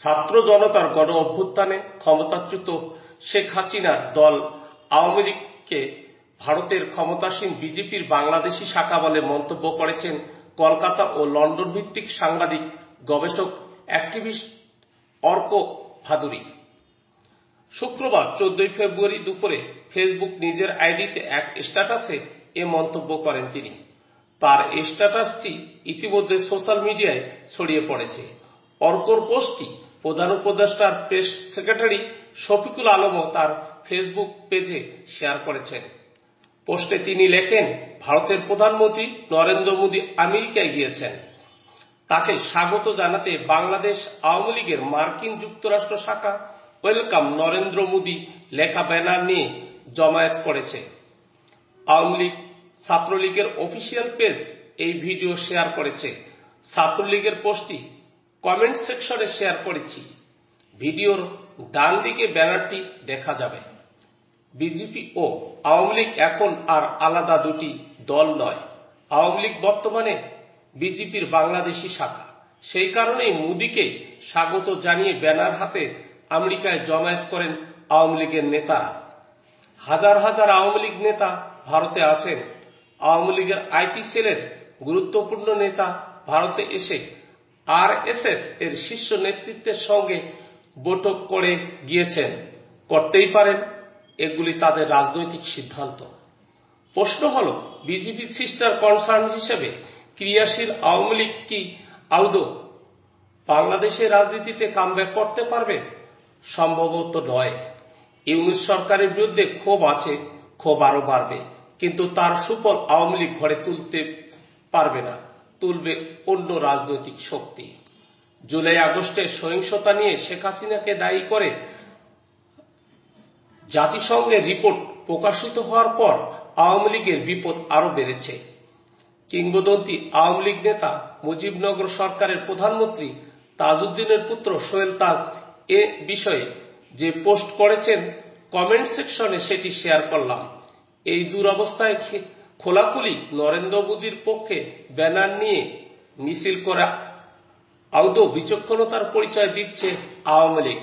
ছাত্র জনতার গণ অভ্যুত্থানে ক্ষমতাচ্যুত শেখ হাসিনার দল আওয়ামী লীগকে ভারতের ক্ষমতাসীন বিজেপির বাংলাদেশি শাখা বলে মন্তব্য করেছেন কলকাতা ও লন্ডন ভিত্তিক সাংবাদিক, গবেষক, অ্যাক্টিভিস্ট অর্ক ভাদুরী। শুক্রবার চোদ্দই ফেব্রুয়ারি দুপুরে ফেসবুক নিজের আইডিতে এক স্ট্যাটাসে এ মন্তব্য করেন তিনি। তার স্ট্যাটাসটি ইতিমধ্যে সোশ্যাল মিডিয়ায় ছড়িয়ে পড়েছে। অর্কর পোস্টটি প্রধান উপদেষ্টার প্রেস সেক্রেটারি শফিকুল আলমও তার ফেসবুক পেজে শেয়ার করেছেন। পোস্টে তিনি লেখেন, ভারতের প্রধানমন্ত্রী নরেন্দ্র মোদী আমেরিকায় গিয়েছেন। তাকে স্বাগত জানাতে বাংলাদেশ আওয়ামী লীগের মার্কিন যুক্তরাষ্ট্র শাখা ওয়েলকাম নরেন্দ্র মোদী লেখা ব্যানার নিয়ে জমায়েত করেছে। আওয়ামী লীগ ছাত্রলীগের অফিসিয়াল পেজ এই ভিডিও শেয়ার করেছে। ছাত্রলীগের পোস্টটি কমেন্ট সেকশনে শেয়ার করেছি। ভিডিওর ডান দিকে ব্যানারটি দেখা যাবে। বিজেপি ও আওয়ামী লীগ এখন আর আলাদা দুটি দল নয়। আওয়ামী লীগ বর্তমানে বিজেপির বাংলাদেশি শাখা। সেই কারণেই মোদীকে স্বাগত জানিয়ে ব্যানার হাতে আমেরিকায় জমায়েত করেন আওয়ামী লীগের নেতারা। হাজার হাজার আওয়ামী লীগ নেতা ভারতে আছেন। আওয়ামী লীগের আইটি সেলের গুরুত্বপূর্ণ নেতা ভারতে এসে আর এর শীর্ষ নেতৃত্বের সঙ্গে বৈঠক করে গিয়েছেন। করতেই পারেন, এগুলি তাদের রাজনৈতিক সিদ্ধান্ত। প্রশ্ন হল বিজেপি সিস্টার কনসার্ন হিসেবে ক্রিয়াশীল আওয়ামী লীগ কি আদৌ বাংলাদেশের রাজনীতিতে কামব্যাক করতে পারবে? সম্ভবত নয়। ইউনিট সরকারের বিরুদ্ধে ক্ষোভ আছে, ক্ষোভ আরও বাড়বে, কিন্তু তার সুফল আওয়ামী লীগ ঘরে তুলতে পারবে না। তুলবে অন্য রাজনৈতিক শক্তি। জুলাই আগস্টে সহিংসতা নিয়ে শেখ হাসিনাকে দায়ী করে জাতিসংঘের রিপোর্ট প্রকাশিত হওয়ার পর আওয়ামী লীগের বিপদ আরও বেড়েছে। কিংবদন্তি আওয়ামী লীগ নেতা মুজিবনগর সরকারের প্রধানমন্ত্রী তাজউদ্দিনের পুত্র সোহেল তাজ এ বিষয়ে যে পোস্ট করেছেন, কমেন্ট সেকশনে সেটি শেয়ার করলাম। এই দুরবস্থায় খোলাখুলি নরেন্দ্র মোদীর পক্ষে ব্যানার নিয়ে মিছিল করা আদৌ বিচক্ষণতার পরিচয় দিচ্ছে আওয়ামী লীগ।